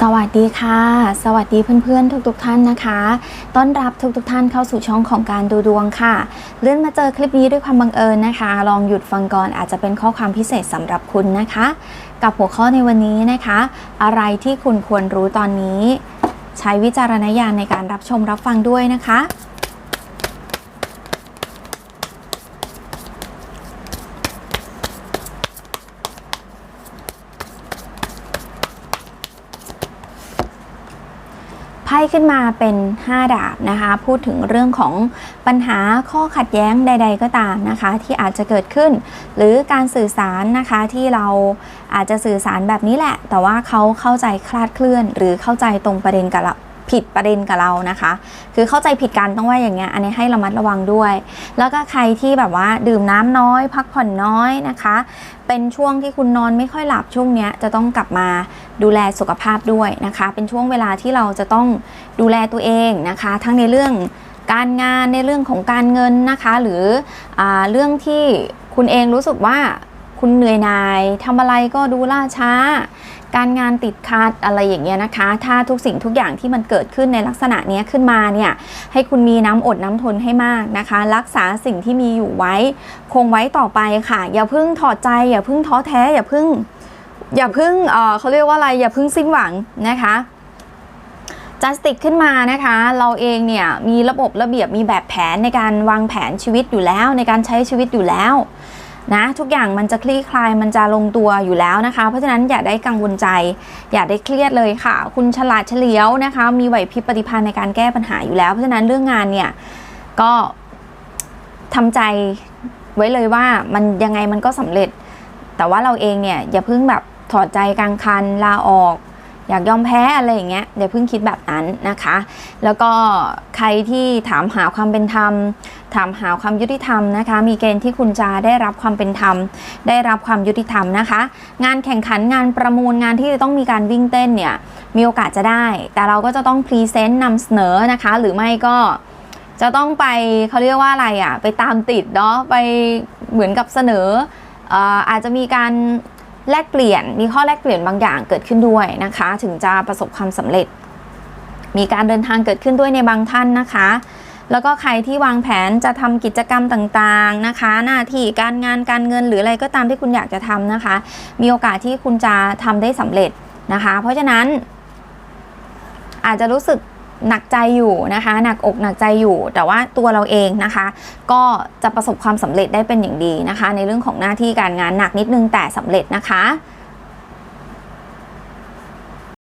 สวัสดีค่ะ สวัสดีเพื่อนๆ ทุกๆทท่านนะคะ ต้อนรับทุกๆทท่านเข้าสู่ช่องของการดูดวงค่ะ เลื่อนมาเจอคลิปนี้ด้วยความบังเอิญนะคะ ลองหยุดฟังก่อนอาจจะเป็นข้อความพิเศษสำหรับคุณนะคะ กับหัวข้อในวันนี้นะคะ อะไรที่คุณควรรู้ตอนนี้ ใช้วิจารณญาณในการรับชมรับฟังด้วยนะคะ ไพ่ขึ้นมาเป็น 5 ดาบนะคะ พูดถึงเรื่องของปัญหาข้อขัดแย้งใด ๆ ก็ตามนะคะ ที่อาจจะเกิดขึ้น หรือการสื่อสารนะคะที่เราอาจจะสื่อสารแบบนี้แหละ แต่ว่าเขาเข้าใจคลาดเคลื่อน หรือเข้าใจตรงประเด็นกับ ผิดประเด็นกับเรานะคะ คือเข้าใจผิดกันต้องว่าอย่างเงี้ยอันนี้ให้ระมัดระวังด้วย แล้วก็ใครที่แบบว่าดื่มน้ำน้อย พักผ่อนน้อยนะคะ เป็นช่วงที่คุณนอนไม่ค่อยหลับช่วงเนี้ยจะต้องกลับมาดูแลสุขภาพด้วยนะคะ เป็นช่วงเวลาที่เราจะต้องดูแลตัวเองนะคะ ทั้งในเรื่องการงานในเรื่องของการเงินนะคะ หรืออเรื่องที่คุณเองรู้สึกว่าคุณเหนื่อยหน่ายทำอะไรก็ดูล่าช้า การงานติดขัดอะไรอย่างเงี้ยนะคะ ถ้าทุกสิ่งทุกอย่างที่มันเกิดขึ้นในลักษณะนี้ขึ้นมาเนี่ยให้คุณมีน้ำอดน้ำทนให้มากนะคะ รักษาสิ่งที่มีอยู่ไว้ คงไว้ต่อไปค่ะ อย่าเพิ่งถอดใจ อย่าเพิ่งท้อแท้ อย่าเพิ่ง อย่าเพิ่งเออเขาเรียกว่าอะไรอย่าเพิ่งสิ้นหวังนะคะจัสติกขึ้นมานะคะ เราเองเนี่ยมีระบบระเบียบมีแบบแผนในการวางแผนชีวิตอยู่แล้ว ในการใช้ชีวิตอยู่แล้ว นะทุกอย่างมันจะคลี่คลายมันจะลงตัวอยู่แล้วนะคะ เพราะฉะนั้นอย่าได้กังวลใจ อย่าได้เครียดเลยค่ะ คุณฉลาดเฉลียวนะคะ มีไหวพริบปฏิภาณในการแก้ปัญหาอยู่แล้ว เพราะฉะนั้นเรื่องงานเนี่ยก็ทำใจไว้เลยว่ามันยังไงมันก็สำเร็จ แต่ว่าเราเองเนี่ยอย่าเพิ่งแบบถอดใจกลางคันลาออก อยากยอมแพ้อะไรอย่างเงี้ยอย่าเพิ่งคิดแบบนั้นนะคะ แล้วก็ใครที่ถามหาความเป็นธรรม ถามหาความยุติธรรมนะคะ มีเกณฑ์ที่คุณจะได้รับความเป็นธรรม ได้รับความยุติธรรมนะคะ งานแข่งขันงานประมูลงานที่จะต้องมีการวิ่งเต้นเนี่ยมีโอกาสจะได้ แต่เราก็จะต้องพรีเซนต์นำเสนอนะคะ หรือไม่ก็จะต้องไปเขาเรียกว่าอะไรอะ่ะ ไปตามติดเนาะไปเหมือนกับเสนอออาจจะมีการ แลกเปลี่ยน มีข้อแลกเปลี่ยนบางอย่างเกิดขึ้นด้วยนะคะ ถึงจะประสบความสำเร็จ มีการเดินทางเกิดขึ้นด้วยในบางท่านนะคะ แล้วก็ใครที่วางแผนจะทำกิจกรรมต่างๆนะคะ หน้าที่การงานการเงินหรืออะไรก็ตามที่คุณอยากจะทำนะคะ มีโอกาสที่คุณจะทำได้สำเร็จนะคะ เพราะฉะนั้นอาจจะรู้สึก หนักใจอยู่นะคะ หนักอกหนักใจอยู่ แต่ว่าตัวเราเองนะคะ ก็จะประสบความสำเร็จได้เป็นอย่างดีนะคะ ในเรื่องของหน้าที่การงานหนักนิดนึงแต่สำเร็จนะคะ